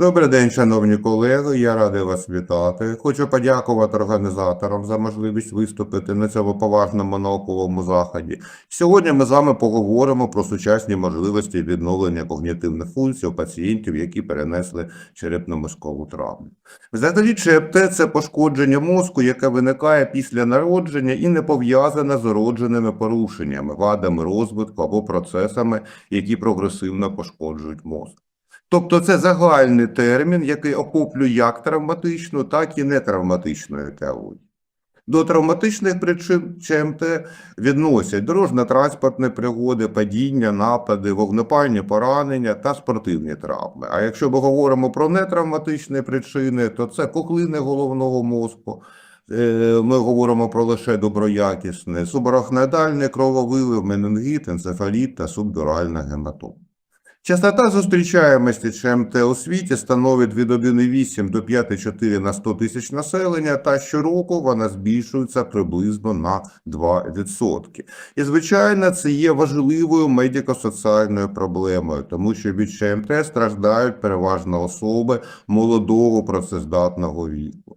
Добрий день, шановні колеги. Я радий вас вітати. Хочу подякувати організаторам за можливість виступити на цьому поважному науковому заході. Сьогодні ми з вами поговоримо про сучасні можливості відновлення когнітивних функцій у пацієнтів, які перенесли черепно-мозкову травму. Взагалі, ЧЕПТ – це пошкодження мозку, яке виникає після народження і не пов'язане з уродженими порушеннями, вадами розвитку або процесами, які прогресивно пошкоджують мозок. Тобто це загальний термін, який охоплює як травматичну, так і нетравматичну етіологію. До травматичних причин ЧМТ відносять дорожньо-транспортні пригоди, падіння, напади, вогнепальні поранення та спортивні травми. А якщо ми говоримо про нетравматичні причини, то це пухлини головного мозку. Е, Ми говоримо про лише доброякісне, субарахноїдальний крововилив, менингіт, енцефаліт та субдуральна гематома. Частота зустрічаємості ЧМТ у світі становить від 1,8 до 5,4 на 100 тисяч населення, та щороку вона збільшується приблизно на 2%. І, звичайно, це є важливою медико-соціальною проблемою, тому що від ЧМТ страждають переважно особи молодого працездатного віку.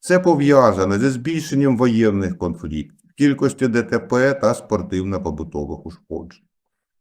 Це пов'язано зі збільшенням воєнних конфліктів, кількості ДТП та спортивно-побутових ушкоджень.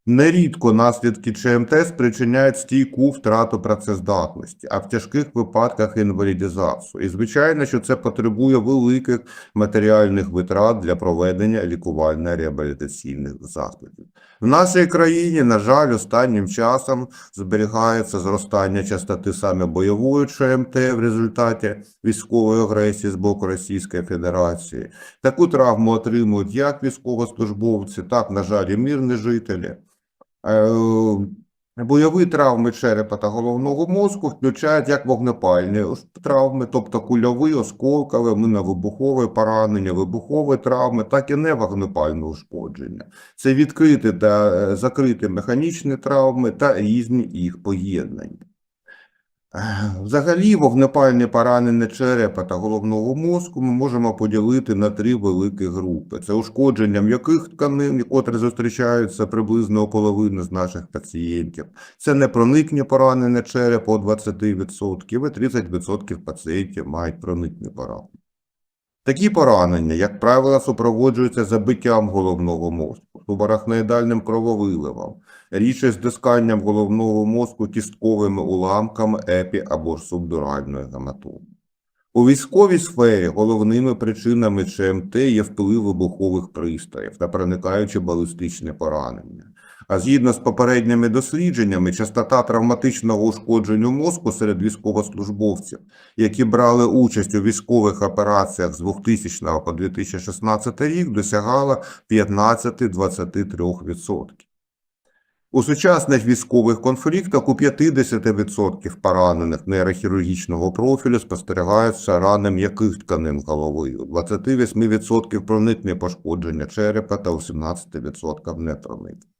Нерідко наслідки ЧМТ спричиняють стійку втрату працездатності, а в тяжких випадках інвалідизацію. І звичайно, що це потребує великих матеріальних витрат для проведення лікувально-реабілітаційних заходів. В нашій країні, на жаль, останнім часом зберігається зростання частоти саме бойової ЧМТ в результаті військової агресії з боку Російської Федерації. Таку травму отримують як військовослужбовці, так, на жаль, і мирні жителі. Е, Бойові травми черепа та головного мозку включають як вогнепальні травми, тобто кульові, осколкові, миновибухові поранення, вибухові травми, так і невогнепальне ушкодження. Це відкриті та е, закриті механічні травми та різні їх поєднання. Взагалі, вогнепальне поранення черепа та головного мозку ми можемо поділити на три великі групи. Це ушкодження м'яких тканин, котрі зустрічаються приблизно у половини з наших пацієнтів. Це непроникні поранення черепа у 20%, і 30% пацієнтів мають проникні поранення. Такі поранення, як правило, супроводжуються забиттям головного мозку, субарахноїдальним крововиливом, рідше стисканням головного мозку кістковими уламками епі або ж субдуральної гематоми. У військовій сфері головними причинами ЧМТ є вплив вибухових пристроїв та проникаючі балістичні поранення. А згідно з попередніми дослідженнями, частота травматичного ушкодження мозку серед військовослужбовців, які брали участь у військових операціях з 2000 по 2016 рік, досягала 15-23%. У сучасних військових конфліктах у 50% поранених нейрохірургічного профілю спостерігаються рани м'яких тканин голови, у 28% проникне пошкодження черепа та у 17% не проникне.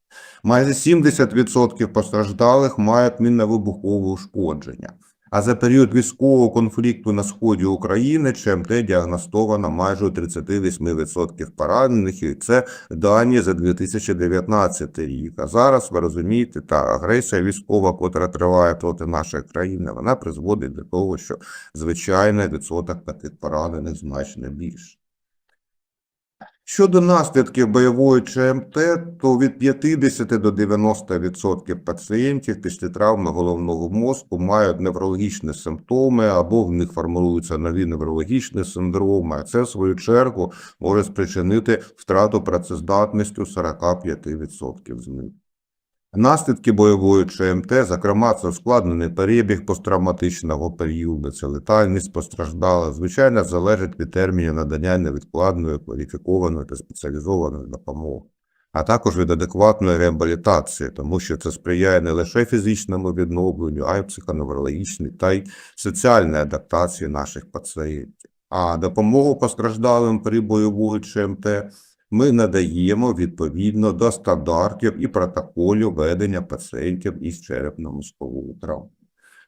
Майже 70% постраждалих мають мінно-вибухове ушкодження. А за період військового конфлікту на сході України ЧМТ діагностовано майже у 38% поранених, і це дані за 2019 рік. А зараз ви розумієте, та агресія військова, котра триває проти нашої країни, вона призводить до того, що звичайно відсоток таких поранених значно більше. Щодо наслідків бойової ЧМТ, то від 50 до 90% пацієнтів після травми головного мозку мають неврологічні симптоми або в них формуються нові неврологічні синдроми, а це в свою чергу може спричинити втрату працездатності у 45% з них. Наслідки бойової ЧМТ, зокрема, це ускладнений перебіг посттравматичного періоду, це летальність постраждала, звичайно, залежить від термінів надання невідкладної, кваліфікованої та спеціалізованої допомоги, а також від адекватної реабілітації, тому що це сприяє не лише фізичному відновленню, а й психоневрологічній та й соціальній адаптації наших пацієнтів. А допомогу постраждалим при бойової ЧМТ ми надаємо відповідно до стандартів і протоколів ведення пацієнтів із черепно-мозковою травмою.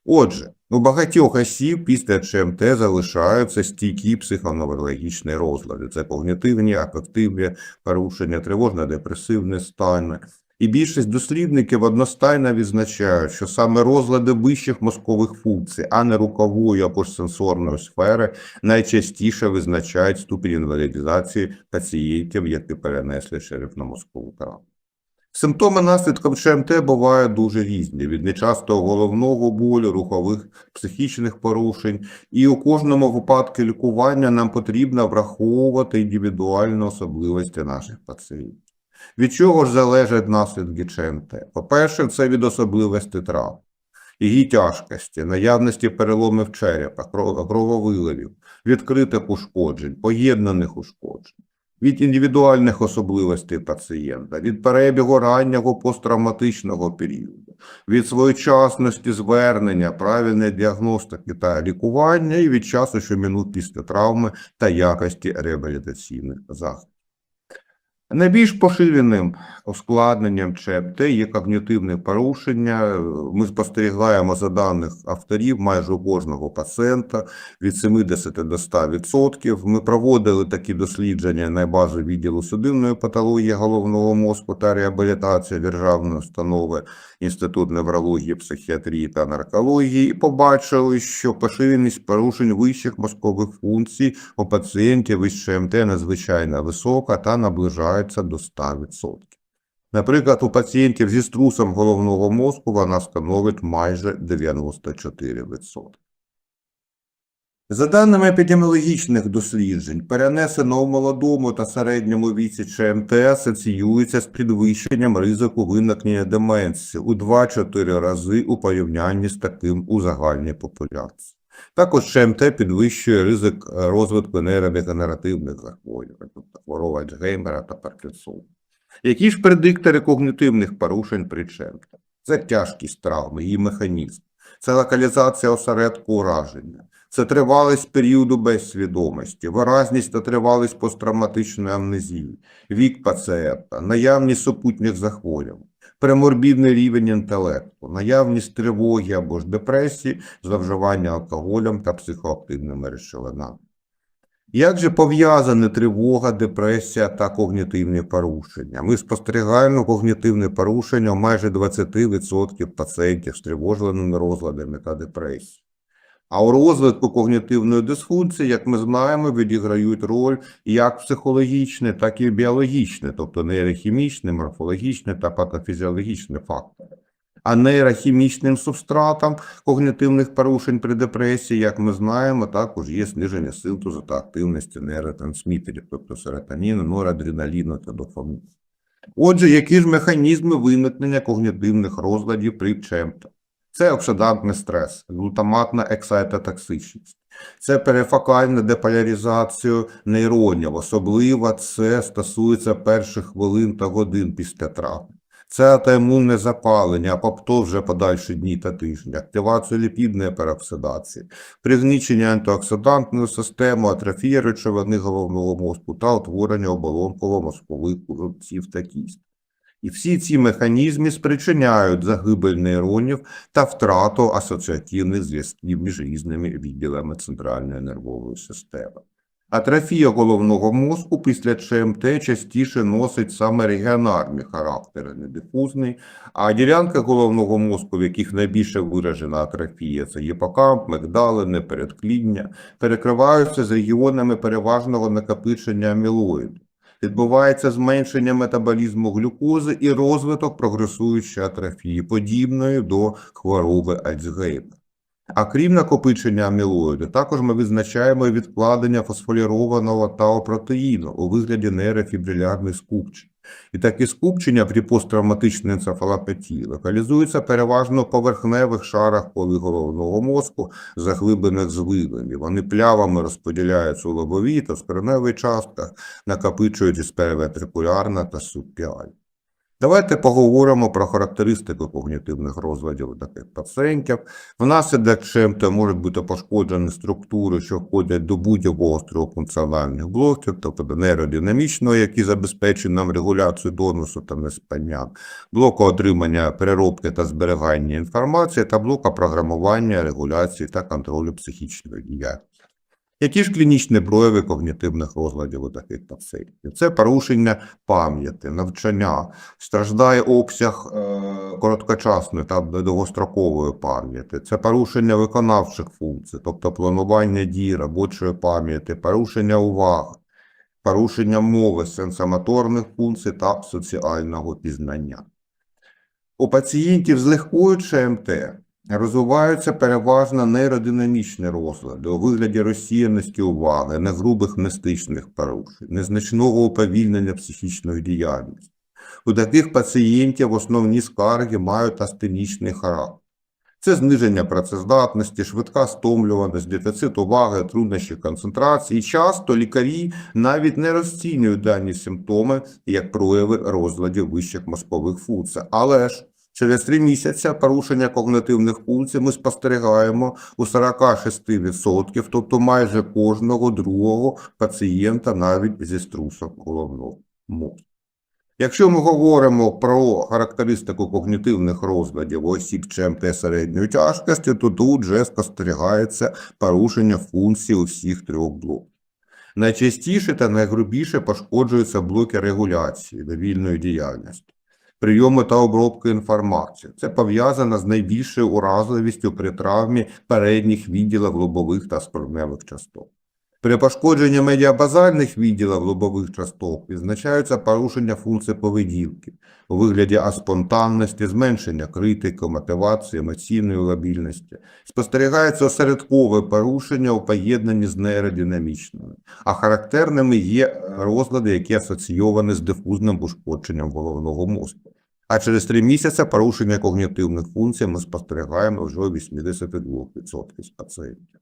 Отже, у багатьох осіб після ЧМТ залишаються стійкі психоневрологічні розлади. Це когнітивні, афективні порушення, тривожно-депресивні стани, І більшість дослідників одностайно відзначають, що саме розлади вищих мозкових функцій, а не рухової або ж сенсорної сфери, найчастіше визначають ступінь інвалідизації пацієнтів, які перенесли черепно-мозкову травму. Симптоми наслідків ЧМТ бувають дуже різні, від нечастого головного болю, рухових психічних порушень, і у кожному випадку лікування нам потрібно враховувати індивідуальні особливості наших пацієнтів. Від чого ж залежать наслідки ЧМТ? По-перше, це від особливості травм, її тяжкості, наявності переломів черепа, кро- крововиливів, відкритих ушкоджень, поєднаних ушкоджень, від індивідуальних особливостей пацієнта, від перебігу раннього посттравматичного періоду, від своєчасності звернення, правильної діагностики та лікування і від часу, що минут після травми та якості реабілітаційних заходів. Найбільш поширеним ускладненням ЧМТ є когнітивне порушення. Ми спостерігаємо за даних авторів майже у кожного пацієнта від 70 до 100%. Ми проводили такі дослідження на базі відділу судинної патології головного мозку та реабілітації державної установи Інститут неврології, психіатрії та наркології і побачили, що поширеність порушень вищих мозкових функцій у пацієнтів із ЧМТ надзвичайно висока та наближається до 100%. Наприклад, у пацієнтів зі струсом головного мозку вона становить майже 94%. За даними епідеміологічних досліджень, перенесено у молодому та середньому віці ЧМТ асоціюється з підвищенням ризику виникнення деменції у 2-4 рази у порівнянні з таким у загальній популяції. Також ЧМТ підвищує ризик е, розвитку нейродегенеративних захворювань, тобто хвороби Альцгеймера та Паркінсона. Які ж предиктори когнітивних порушень при ЧМТ? Це тяжкість травми, її механізм, це локалізація осередку ураження, це тривалість періоду безсвідомості, виразність та тривалість посттравматичної амнезії, вік пацієнта, наявність супутніх захворювань, преморбідний рівень інтелекту, наявність тривоги або ж депресії, зловживання алкоголем та психоактивними речовинами. Як же пов'язані тривога, депресія та когнітивні порушення? Ми спостерігаємо когнітивне порушення майже 20% пацієнтів з тривожленими розладами та депресією. А у розвитку когнітивної дисфункції, як ми знаємо, відіграють роль як психологічні, так і біологічні, тобто нейрохімічні, морфологічні та патофізіологічні фактори. А нейрохімічним субстратом когнітивних порушень при депресії, як ми знаємо, також є зниження синтезу та активності нейротрансмітерів, тобто серотоніну, норадреналіну та дофаміну. Отже, які ж механізми виникнення когнітивних розладів при ЧМТ? Це оксидантний стрес, глутаматна ексайтотоксичність, це перифокальна деполяризація нейронів, особливо це стосується перших хвилин та годин після травми. Це аутоімунне запалення, апоптоз вже подальші дні та тижні, активація ліпідної пероксидації, пригнічення антиоксидантної системи, атрофія речовини головного мозку та утворення оболонково-мозкових рубців та кіст. І всі ці механізми спричиняють загибель нейронів та втрату асоціативних зв'язків між різними відділами центральної нервової системи. Атрофія головного мозку після ЧМТ частіше носить саме регіонарний характер, а не дифузний, а ділянки головного мозку, в яких найбільше виражена атрофія, це гіпокамп, мигдалини, передкління, перекриваються з регіонами переважного накопичення амілоїду. Відбувається зменшення метаболізму глюкози і розвиток прогресуючої атрофії, подібної до хвороби Альцгеймера. А крім накопичення амілоїду, також ми визначаємо відкладення фосфолірованого тау-протеїну у вигляді нейрофібрилярних скупчень. І такі скупчення при посттравматичній енцефалопатії локалізуються переважно в поверхневих шарах поли головного мозку, заглиблених звилами. Вони плявами розподіляються у лобовій та скроневій частках, накопичують перевентрикулярно та субпіально. Давайте поговоримо про характеристику когнітивних розладів таких пацієнтів. Внаслідок ЧМТ можуть бути пошкоджені структури, що входять до будь-якого з трьох функціональних блоків, тобто до нейродинамічного, який забезпечує нам регуляцію донусу та неспання, блоку отримання переробки та зберігання інформації та блока програмування, регуляції та контролю психічної діяльності. Які ж клінічні прояви когнітивних розладів у таких пацієнтів? Це порушення пам'яті, навчання, страждає обсяг е, короткочасної та довгострокової пам'яті, це порушення виконавчих функцій, тобто планування дій, робочої пам'яті, порушення уваги, порушення мови, сенсомоторних функцій та соціального пізнання. У пацієнтів з легкою ЧМТ розвиваються переважно нейродинамічні розлади у вигляді розсіяності уваги, негрубих мистичних порушень, незначного уповільнення психічної діяльності. У таких пацієнтів основні скарги мають астенічний характер. Це зниження працездатності, швидка стомлюваність, дефіцит уваги, труднощі концентрації. Часто лікарі навіть не розцінюють дані симптоми як прояви розладів вищих мозкових функцій. Але ж через три місяці порушення когнитивних функцій ми спостерігаємо у 46%, тобто майже кожного другого пацієнта навіть зі струсом головного мозку. Якщо ми говоримо про характеристику когнітивних розладів осіб ЧМТ середньої тяжкості, то тут вже спостерігається порушення функцій у всіх трьох блоків. Найчастіше та найгрубіше пошкоджуються блоки регуляції довільної діяльності, прийому та обробки інформації. Це пов'язано з найбільшою уразливістю при травмі передніх відділів лобових та скроневих частот. При пошкодженні медіабазальних відділів лобових часток відзначаються порушення функцій поведінки у вигляді аспонтанності, зменшення критики, мотивації, емоційної лабільності. Спостерігається осередкове порушення у поєднанні з нейродинамічними, а характерними є розлади, які асоційовані з дифузним ушкодженням головного мозку. А через три місяці порушення когнітивних функцій ми спостерігаємо вже у 82% з пацієнтів.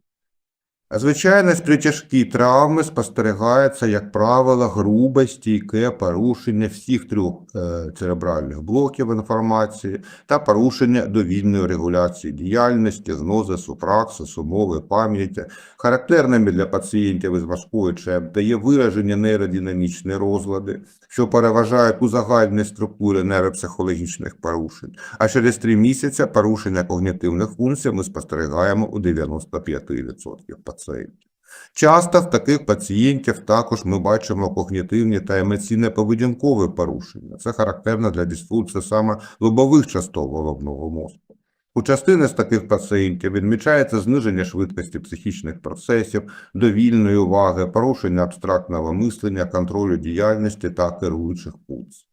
Звичайно, при тяжкій травмі спостерігається, як правило, грубе, стійке порушення всіх трьох е, церебральних блоків інформації та порушення довільної регуляції діяльності, гнозису, праксису, мови, пам'яті. Характерними для пацієнтів із важкою ЧМТ є виражені нейродинамічні розлади, що переважають у загальній структурі нейропсихологічних порушень. А через три місяці порушення когнітивних функцій ми спостерігаємо у 95% пацієнтів. Часто в таких пацієнтів також ми бачимо когнітивні та емоційно-поведінкові порушення. Це характерно для дисфункції саме лобових частот головного мозку. У частини з таких пацієнтів відмічається зниження швидкості психічних процесів, довільної уваги, порушення абстрактного мислення, контролю діяльності та керуючих функцій.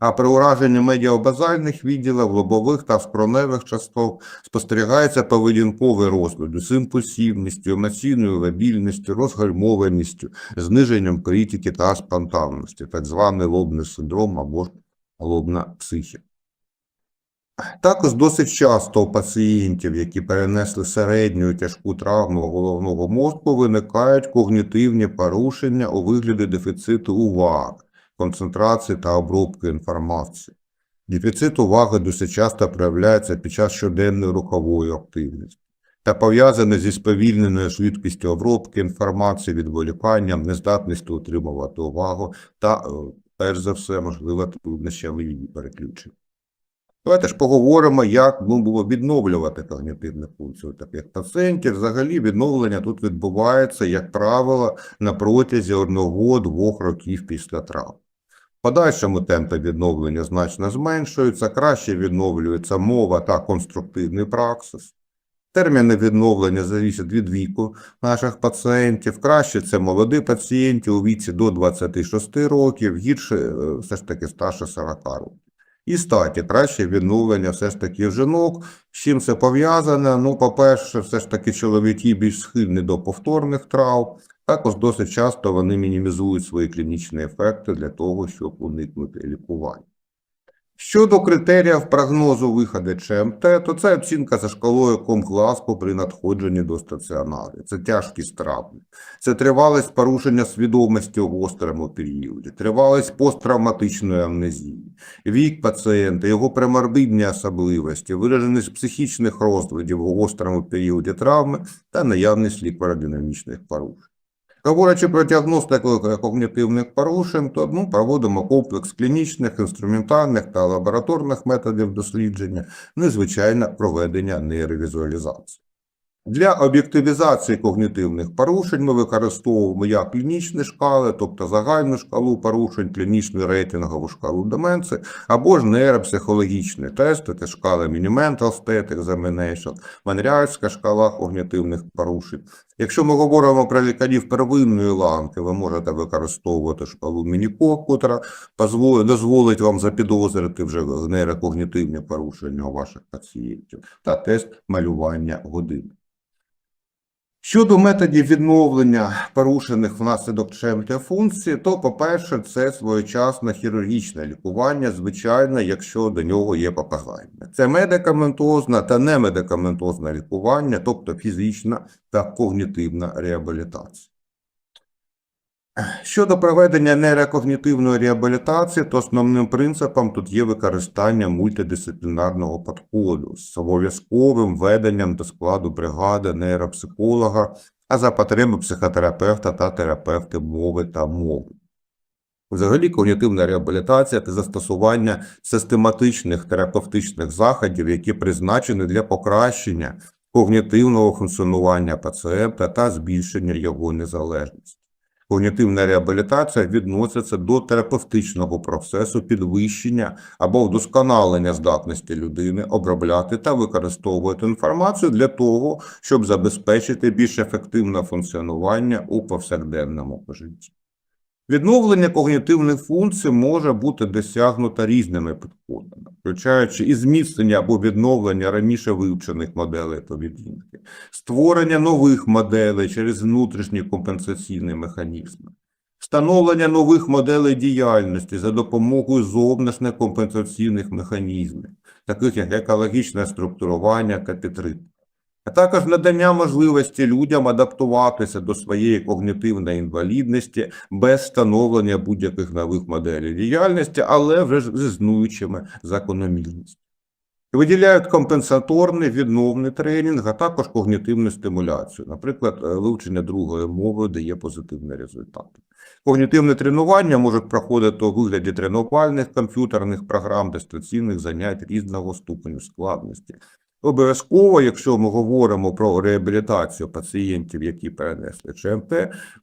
А при ураженні медіабазальних відділів, лобових та скроневих частот спостерігається поведінковий розлад з імпульсивністю, емоційною лабільністю, розгальмованістю, зниженням критики та спонтанності, так званий лобний синдром або ж лобна психіка. Також досить часто у пацієнтів, які перенесли середню тяжку травму головного мозку, виникають когнітивні порушення у вигляді дефіциту уваги, концентрації та обробки інформації. Дефіцит уваги досить часто проявляється під час щоденної рухової активності та пов'язаний зі сповільненою швидкістю обробки інформації, відволіканням, нездатністю утримувати увагу та, е, перш за все, можливо, труднощами її переключення. Давайте ж поговоримо, як ну, було відновлювати когнітивну функцію таких пацієнтів. Взагалі відновлення тут відбувається, як правило, на протязі одного-двох років після травм. В подальшому темпи відновлення значно зменшуються, краще відновлюється мова та конструктивний праксис. Терміни відновлення залежать від віку наших пацієнтів. Краще це молоді пацієнти у віці до 26 років, гірше е, все ж таки старше 40 років. І статі краще відновлення все ж таки жінок. З чим це пов'язане? Ну, по-перше, все ж таки чоловіки більш схильні до повторних травм. Також досить часто вони мінімізують свої клінічні ефекти для того, щоб уникнути лікування. Щодо критеріїв прогнозу виходу ЧМТ, то це оцінка за шкалою Комгласку при надходженні до стаціонару. Це тяжкість травми, це тривалість порушення свідомості у гострому періоді, тривалість посттравматичної амнезії, вік пацієнта, його преморбидні особливості, вираженість психічних розладів у гострому періоді травми та наявність ліквародинамічних порушень. Говорячи про діагностику когнітивних порушень, то ну, проводимо комплекс клінічних, інструментальних та лабораторних методів дослідження, незвичайне проведення нейровізуалізації. Для об'єктивізації когнітивних порушень ми використовуємо як клінічні шкали, тобто загальну шкалу порушень, клінічну рейтингову шкалу деменції, або ж нейропсихологічні тести, це шкали Mini-Mental State Examination, Монреальська шкала когнітивних порушень. Якщо ми говоримо про лікарів первинної ланки, ви можете використовувати шкалу Мінікок, котра дозволить вам запідозрити вже нейрокогнітивні порушення ваших пацієнтів, та тест малювання годин. Щодо методів відновлення порушених внаслідок ЧМТ функції, то, по-перше, це своєчасне хірургічне лікування, звичайно, якщо до нього є попагання. Це медикаментозне та немедикаментозне лікування, тобто фізична та когнітивна реабілітація. Щодо проведення нейрокогнітивної реабілітації, то основним принципом тут є використання мультидисциплінарного підходу з обов'язковим введенням до складу бригади нейропсихолога, а за потреби психотерапевта та терапевти мови та мови. Взагалі, когнітивна реабілітація це застосування систематичних терапевтичних заходів, які призначені для покращення когнітивного функціонування пацієнта та збільшення його незалежності. Когнітивна реабілітація відноситься до терапевтичного процесу підвищення або вдосконалення здатності людини обробляти та використовувати інформацію для того, щоб забезпечити більш ефективне функціонування у повсякденному житті. Відновлення когнітивних функцій може бути досягнуто різними підходами, включаючи і зміцнення або відновлення раніше вивчених моделей поведінки, створення нових моделей через внутрішні компенсаційні механізми, встановлення нових моделей діяльності за допомогою зовнішніх компенсаційних механізмів, таких як екологічне структурування та підтримка а також надання можливості людям адаптуватися до своєї когнітивної інвалідності без встановлення будь-яких нових моделей діяльності, але вже з існуючими закономірностями. Виділяють компенсаторний відновний тренінг, а також когнітивну стимуляцію. Наприклад, е, вивчення другої мови дає позитивні результати. Когнітивне тренування можуть проходити у вигляді тренувальних комп'ютерних програм, дистанційних занять різного ступеню складності. Обов'язково, якщо ми говоримо про реабілітацію пацієнтів, які перенесли ЧМТ,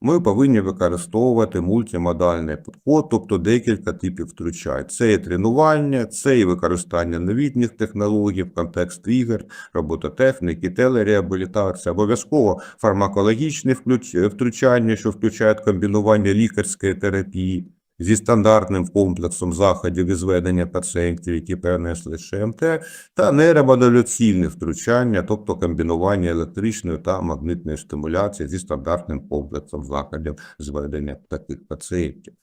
ми повинні використовувати мультимодальний підход, тобто декілька типів втручань. Це і тренування, це і використання новітніх технологій, контекст ігор, робототехніки, телереабілітація, обов'язково фармакологічні втручання, що включають комбінування лікарської терапії зі стандартним комплексом заходів із ведення пацієнтів, які перенесли ШМТ, та нейромодуляційне втручання, тобто комбінування електричної та магнитної стимуляції зі стандартним комплексом заходів з ведення таких пацієнтів.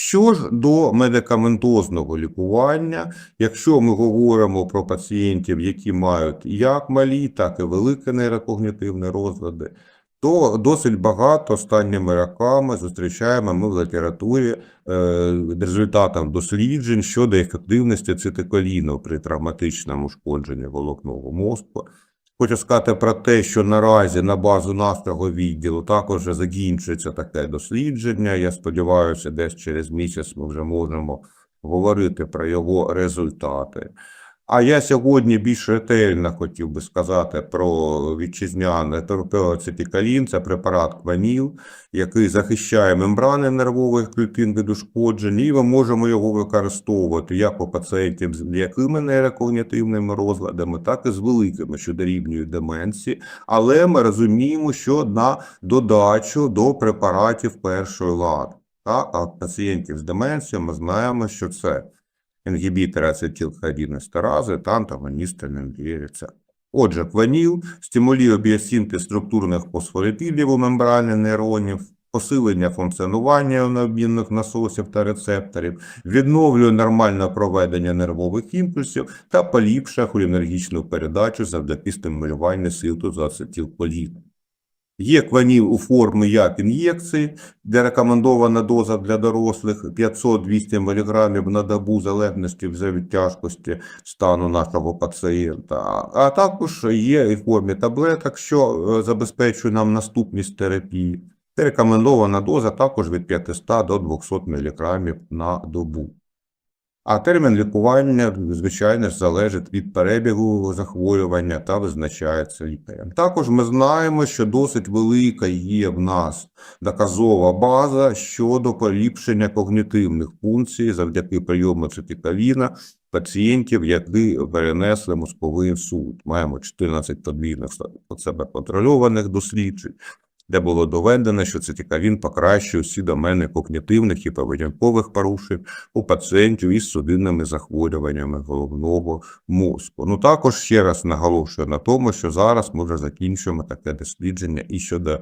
Що ж до медикаментозного лікування, якщо ми говоримо про пацієнтів, які мають як малі, так і великі нейрокогнітивні розлади, то досить багато останніми роками зустрічаємо ми в літературі е, результатам досліджень щодо ефективності цитиколіну при травматичному ушкодженні волокнового мозку. Хочу сказати про те, що наразі на базу нашого відділу також закінчується таке дослідження. Я сподіваюся, десь через місяць ми вже можемо говорити про його результати. А я сьогодні більш ретельно хотів би сказати про вітчизняне торпеоцитикалін, це препарат Кваніл, який захищає мембрани нервових клітин від ушкоджень, і ми можемо його використовувати як у пацієнтів з м'якими нейрокогнітивними розладами, так і з великими, що дорівнюють деменції. Але ми розуміємо, що на додачу до препаратів першої лади. Так, а пацієнтів з деменцією ми знаємо, що це інгібітори ацетилхолінестерази та антагоністи рецептора. Отже, кваніл стимулює біосинтез структурних фосфоліпідів у мембрані нейронів, посилення функціонування необмінних насосів та рецепторів, відновлює нормальне проведення нервових імпульсів та поліпшує холінергічну передачу завдяки стимулюванню синтезу ацетилхоліну. Є кваніл у формі як ін'єкції, де рекомендована доза для дорослих 500-200 мг на добу, залежності від тяжкості стану нашого пацієнта. А також є і в формі таблеток, що е, забезпечує нам наступність терапії. Рекомендована доза також від 500 до 200 мг на добу. А термін лікування, звичайно залежить від перебігу захворювання та визначається лікарем. Також ми знаємо, що досить велика є в нас доказова база щодо поліпшення когнітивних функцій завдяки прийому цитикаліна пацієнтів, які перенесли мозковий інсульт. Маємо 14 подвійних по себе контрольованих досліджень, де було доведено, що цитикалін покращує всі домени когнітивних і поведінкових порушень у пацієнтів із судинними захворюваннями головного мозку. Ну також ще раз наголошую на тому, що зараз ми вже закінчуємо таке дослідження і щодо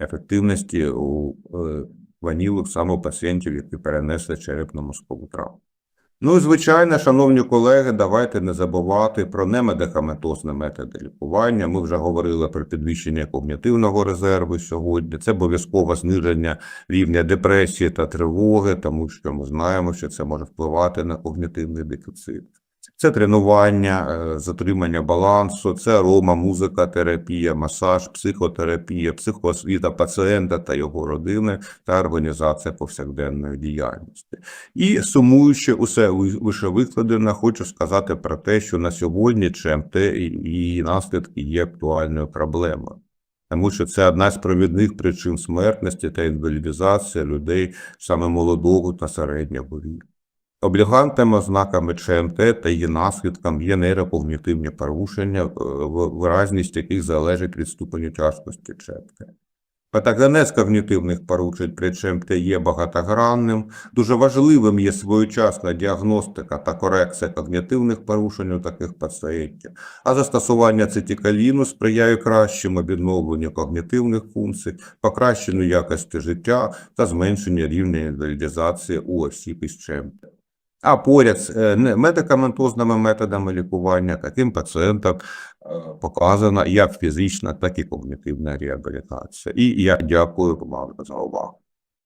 ефективності у е, ванілок саме у пацієнтів, які перенесли черепно-мозкову травму. Ну і звичайно, шановні колеги, давайте не забувати про немедикаментозні методи лікування. Ми вже говорили про підвищення когнітивного резерву сьогодні. Це обов'язково зниження рівня депресії та тривоги, тому що ми знаємо, що це може впливати на когнітивний дефіцит. Це тренування, е, затримання балансу, це арома, музика, терапія, масаж, психотерапія, психоосвіта пацієнта та його родини та організація повсякденної діяльності. І сумуючи усе ви- вищевикладене, хочу сказати про те, що на сьогодні ЧМТ і наслідки є актуальною проблемою. Тому що це одна з провідних причин смертності та інвалідизації людей саме молодого та середнього віку. Облігантними ознаками ЧМТ та її наслідком є нейрокогнітивні порушення, е, виразність яких залежить від ступеню тяжкості ЧМТ. Патогенез когнітивних порушень при ЧМТ є багатогранним. Дуже важливим є своєчасна діагностика та корекція когнітивних порушень у таких пацієнтів, а застосування цитикаліну сприяє кращому відновленню когнітивних функцій, покращенню якості життя та зменшенню рівня інвалідизації у осіб із ЧМТ. А поряд з е, медикаментозними методами лікування таким пацієнтам е, показана як фізична, так і когнітивна реабілітація. І я дякую вам за увагу.